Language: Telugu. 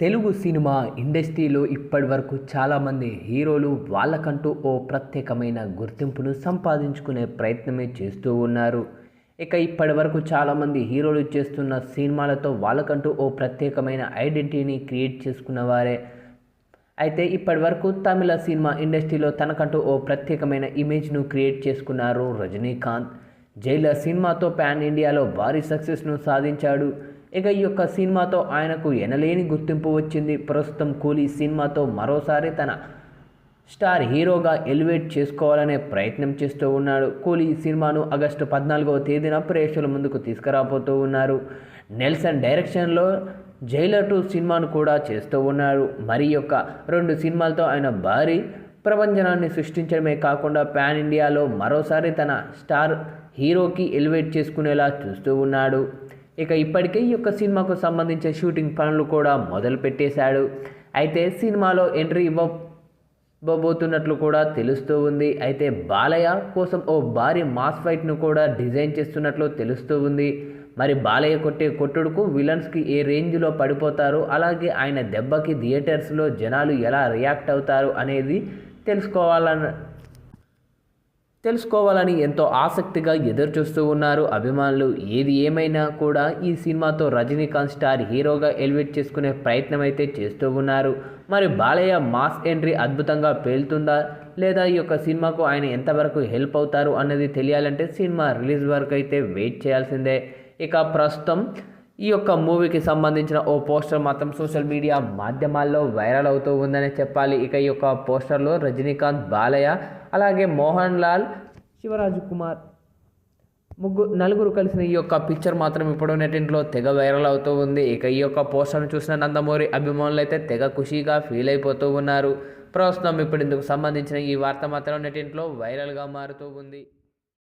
తెలుగు సినిమా ఇండస్ట్రీలో ఇప్పటి వరకు చాలామంది హీరోలు వాళ్ళకంటూ ఓ ప్రత్యేకమైన గుర్తింపును సంపాదించుకునే ప్రయత్నమే చేస్తూ ఉన్నారు. ఇక ఇప్పటి వరకు చాలామంది హీరోలు చేస్తున్న సినిమాలతో వాళ్ళకంటూ ఓ ప్రత్యేకమైన ఐడెంటిటీని క్రియేట్ చేసుకున్న వారే. అయితే ఇప్పటి వరకు తమిళ సినిమా ఇండస్ట్రీలో తనకంటూ ఓ ప్రత్యేకమైన ఇమేజ్ను క్రియేట్ చేసుకున్నారు రజనీకాంత్. జైలర్ సినిమాతో పాన్ ఇండియాలో భారీ సక్సెస్ను సాధించాడు. ఇక ఈ యొక్క సినిమాతో ఆయనకు ఎనలేని గుర్తింపు వచ్చింది. ప్రస్తుతం కూలీ సినిమాతో మరోసారి తన స్టార్ హీరోగా ఎలివేట్ చేసుకోవాలనే ప్రయత్నం చేస్తూ ఉన్నాడు. కూలీ సినిమాను ఆగస్టు పద్నాలుగవ తేదీన ప్రేక్షకుల ముందుకు తీసుకురాబోతూ ఉన్నారు. నెల్సన్ డైరెక్షన్లో జైలర్ టూ సినిమాను కూడా చేస్తూ ఉన్నారు మరి యొక్క రెండు సినిమాలతో ఆయన భారీ ప్రపంచనాన్ని సృష్టించడమే కాకుండా పాన్ ఇండియాలో మరోసారి తన స్టార్ హీరోకి ఎలివేట్ చేసుకునేలా చూస్తూ ఉన్నాడు. ఇక ఇప్పటికే ఈ యొక్క సినిమాకు సంబంధించిన షూటింగ్ పనులు కూడా మొదలు పెట్టేశాడు. అయితే సినిమాలో ఎంట్రీ ఇవ్వ ఇవ్వబోతున్నట్లు కూడా తెలుస్తూ ఉంది. అయితే బాలయ్య కోసం ఓ భారీ మాస్ ఫైట్ను కూడా డిజైన్ చేస్తున్నట్లు తెలుస్తూ ఉంది. మరి బాలయ్య కొట్టే కొట్టుడుకు విలన్స్కి ఏ రేంజ్లో పడిపోతారు? అలాగే ఆయన దెబ్బకి థియేటర్స్లో జనాలు ఎలా రియాక్ట్ అవుతారు అనేది తెలుసుకోవాలన్న తెలుసుకోవాలని ఎంతో ఆసక్తిగా ఎదురు చూస్తూ ఉన్నారు. అభిమానులు ఏది ఏమైనా కూడా ఈ సినిమాతో రజనీకాంత్ స్టార్ హీరోగా ఎలివేట్ చేసుకునే ప్రయత్నం అయితే చేస్తూ ఉన్నారు. మరి బాలయ్య మాస్ ఎంట్రీ అద్భుతంగా పేలుతుందా? లేదా ఈ యొక్క సినిమాకు ఆయన ఎంతవరకు హెల్ప్ అవుతారు అన్నది తెలియాలంటే సినిమా రిలీజ్ వరకు అయితే వెయిట్ చేయాల్సిందే. ఇక ప్రస్తుతం ఈ యొక్క మూవీకి సంబంధించిన ఓ పోస్టర్ మాత్రం సోషల్ మీడియా మాధ్యమాల్లో వైరల్ అవుతూ ఉందనే చెప్పాలి. ఇక ఈ యొక్క పోస్టర్లో రజనీకాంత్ బాలయ్య అలాగే మోహన్ లాల్ శివరాజు కుమార్ ముగ్గురు నలుగురు కలిసిన ఈ యొక్క పిక్చర్ మాత్రం ఇప్పుడు నెటింట్లో తెగ వైరల్ అవుతూ ఉంది. ఇక ఈ యొక్క పోస్టర్ను చూసిన నందమూరి అభిమానులు అయితే తెగ ఖుషీగా ఫీల్ అయిపోతూ ఉన్నారు. ప్రస్తుతం ఇప్పుడు ఇందుకు సంబంధించిన ఈ వార్త మాత్రం నెటింట్లో వైరల్గా మారుతూ ఉంది.